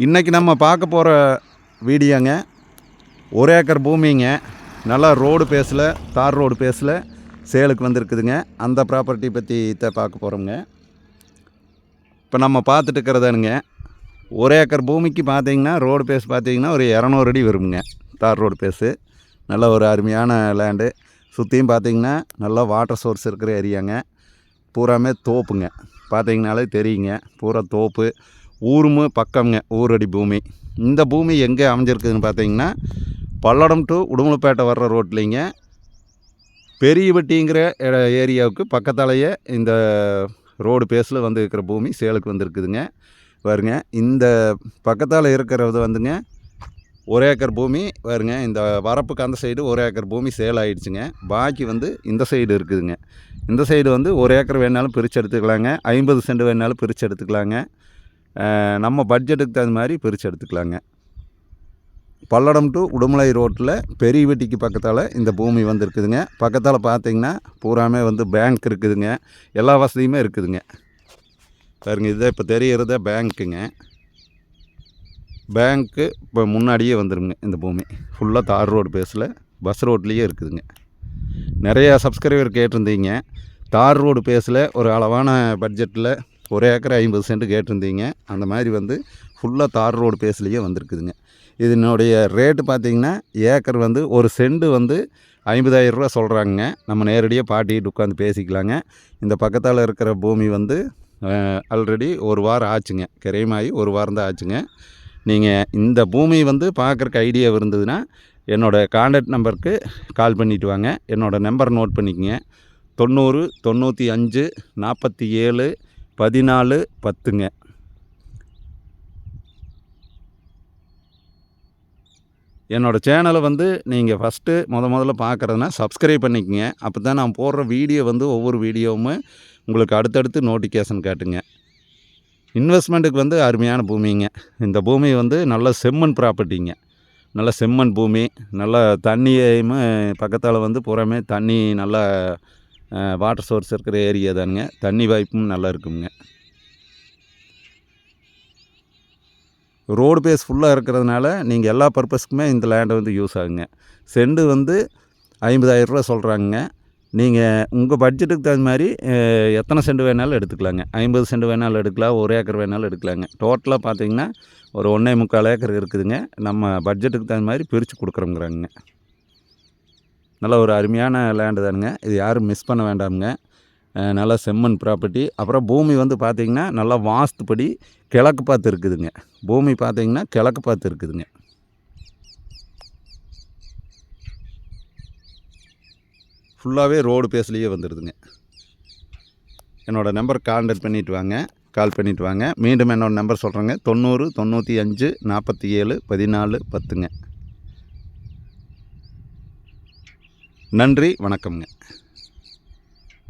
இன்றைக்கி நம்ம பார்க்க போகிற வீடியோங்க ஒரு ஏக்கர் பூமிங்க. நல்லா ரோடு பேஸில் தார் ரோடு பேஸில் சேலுக்கு வந்திருக்குதுங்க. அந்த ப்ராப்பர்ட்டி பற்றி தான் பார்க்க போகிறோங்க இப்போ நம்ம பார்த்துட்டு இருக்கிறதானுங்க ஒரு ஏக்கர் பூமிக்கு பார்த்தீங்கன்னா ரோடு பேஸ் பார்த்தீங்கன்னா ஒரு இரநூறு அடி வருங்க தார் ரோடு பேஸு நல்ல ஒரு அருமையான லேண்டு சுற்றியும் பார்த்தீங்கன்னா நல்லா வாட்டர் சோர்ஸ் இருக்கிற ஏரியாங்க பூராமே தோப்புங்க. பார்த்தீங்கனாலே தெரியுங்க. பூரா தோப்பு. ஊருமு பக்கம்ங்க ஊரடி பூமி. இந்த பூமி எங்கே அமைஞ்சிருக்குதுன்னு பார்த்தீங்கன்னா பல்லடம் டு உடுமலைப்பேட்டை வர்ற ரோட்லிங்க. பெரியவட்டிங்கிற ஏரியாவுக்கு பக்கத்தாலேயே இந்த ரோடு பேஸில் வந்து இருக்கிற பூமி சேலுக்கு வந்துருக்குதுங்க. பாருங்க இந்த பக்கத்தால் இருக்கிறது வந்துங்க ஒரு ஏக்கர் பூமி வருங்க இந்த வரப்புக்கு அந்த சைடு ஒரு ஏக்கர் பூமி சேல் ஆகிடுச்சுங்க பாக்கி வந்து இந்த சைடு இருக்குதுங்க. இந்த சைடு வந்து ஒரு ஏக்கர் வேணாலும் பிரித்து எடுத்துக்கலாங்க ஐம்பது சென்ட் வேணாலும் பிரித்து எடுத்துக்கலாங்க. நம்ம பட்ஜெட்டுக்கு தகுந்த மாதிரி பிரித்து எடுத்துக்கலாங்க. பல்லடம் டு உடுமலை ரோட்டில் பெரிய வீட்டிக்கு பக்கத்தால் இந்த பூமி வந்திருக்குதுங்க. பக்கத்தால் பார்த்தீங்கன்னா பூராமே வந்து பேங்க் இருக்குதுங்க. எல்லா வசதியுமே இருக்குதுங்க. பாருங்க இதுதான் இப்போ தெரிகிறத பேங்க்குங்க பேங்க்கு இப்போ முன்னாடியே வந்துருங்க இந்த பூமி. ஃபுல்லாக தார் ரோடு பேஸில் பஸ் ரோட்லேயே இருக்குதுங்க. நிறையா சப்ஸ்கிரைபர் கேட்டிருந்தீங்க. தார் ரோடு பேஸில் ஒரு அளவான பட்ஜெட்டில் ஒரு ஏக்கர் ஐம்பது சென்ட் கேட்டிருந்தீங்க. அந்த மாதிரி வந்து ஃபுல்லாக தார் ரோடு பேஸ்லேயே வந்திருக்குதுங்க. இதனுடைய ரேட்டு பார்த்தீங்கன்னா ஏக்கர் வந்து ஒரு செண்டு வந்து ஐம்பதாயிரம் ரூபா சொல்கிறாங்க நம்ம நேரடியாக பாட்டிகிட்டு உட்காந்து பேசிக்கலாங்க. இந்த பக்கத்தால் இருக்கிற பூமி வந்து ஆல்ரெடி ஒரு வாரம் ஆச்சுங்க. கிரையமாகி ஒரு வாரம் தான் ஆச்சுங்க. நீங்கள் இந்த பூமி வந்து பார்க்குறக்கு ஐடியா இருந்ததுன்னா என்னோடய காண்டாக்ட் நம்பருக்கு கால் பண்ணிட்டு வாங்க. என்னோடய நம்பர் நோட் பண்ணிக்கங்க. தொண்ணூறு தொண்ணூற்றி அஞ்சு நாற்பத்தி ஏழு பதினாலு பத்துங்க. என்னோடய சேனலை வந்து நீங்கள் ஃபஸ்ட்டு முத முதல்ல பார்க்குறதுனா சப்ஸ்கிரைப் பண்ணிக்கங்க. அப்போ தான் நான் போடுற வீடியோ வந்து ஒவ்வொரு வீடியோவும் உங்களுக்கு அடுத்தடுத்து நோட்டிஃபிகேஷன் காட்டுங்க. இன்வெஸ்ட்மெண்ட்டுக்கு வந்து அருமையான பூமிங்க. இந்த பூமி வந்து நல்ல செம்மண் ப்ராப்பர்ட்டிங்க நல்ல செம்மண் பூமி நல்ல தண்ணியும் பக்கத்தால் வந்து புறமே தண்ணி நல்லா வாட்டர் சோர்ஸ் இருக்கிற ஏரியா தானுங்க. தண்ணி வாய்ப்பும் நல்லா இருக்குங்க. ரோடு பேஸ் ஃபுல்லாக இருக்கிறதுனால நீங்கள் எல்லா பர்பஸ்க்குமே இந்த லேண்டை வந்து யூஸ் ஆகுங்க. செண்டு வந்து ஐம்பதாயிரரூவா சொல்கிறாங்கங்க சொல்கிறாங்க நீங்கள் உங்கள் பட்ஜெட்டுக்கு தகுந்த மாதிரி எத்தனை செண்டு வேணாலும் எடுத்துக்கலாங்க. ஐம்பது சென்ட் வேணாலும் எடுக்கலாம் ஒரு ஏக்கர் வேணாலும் எடுக்கலாங்க. டோட்டலாக பார்த்தீங்கன்னா ஒரு ஒன்றே முக்கால் ஏக்கர் இருக்குதுங்க. நம்ம பட்ஜெட்டுக்கு தகுந்த மாதிரி பிரித்து கொடுக்குறோங்கிறாங்க நல்ல ஒரு அருமையான லேண்டு தானுங்க. இது யாரும் மிஸ் பண்ண வேண்டாமுங்க. நல்ல நல்லா செம்மண் ப்ராப்பர்ட்டி அப்புறம் பூமி வந்து பார்த்திங்கன்னா நல்லா வாஸ்துப்படி கிழக்கு பார்த்து இருக்குதுங்க. பூமி பார்த்திங்கன்னா கிழக்கு பார்த்து இருக்குதுங்க. ஃபுல்லாகவே ரோடு பேஸ்லேயே வந்துடுதுங்க என்னோடய நம்பர் கான்டாக்ட் பண்ணிட்டு வாங்க. கால் பண்ணிவிட்டு வாங்க. மீண்டும் என்னோடய நம்பர் சொல்கிறேங்க தொண்ணூறு தொண்ணூற்றி அஞ்சு நாற்பத்தி ஏழு பதினாலு பத்துங்க. நன்றி வணக்கம்ங்க.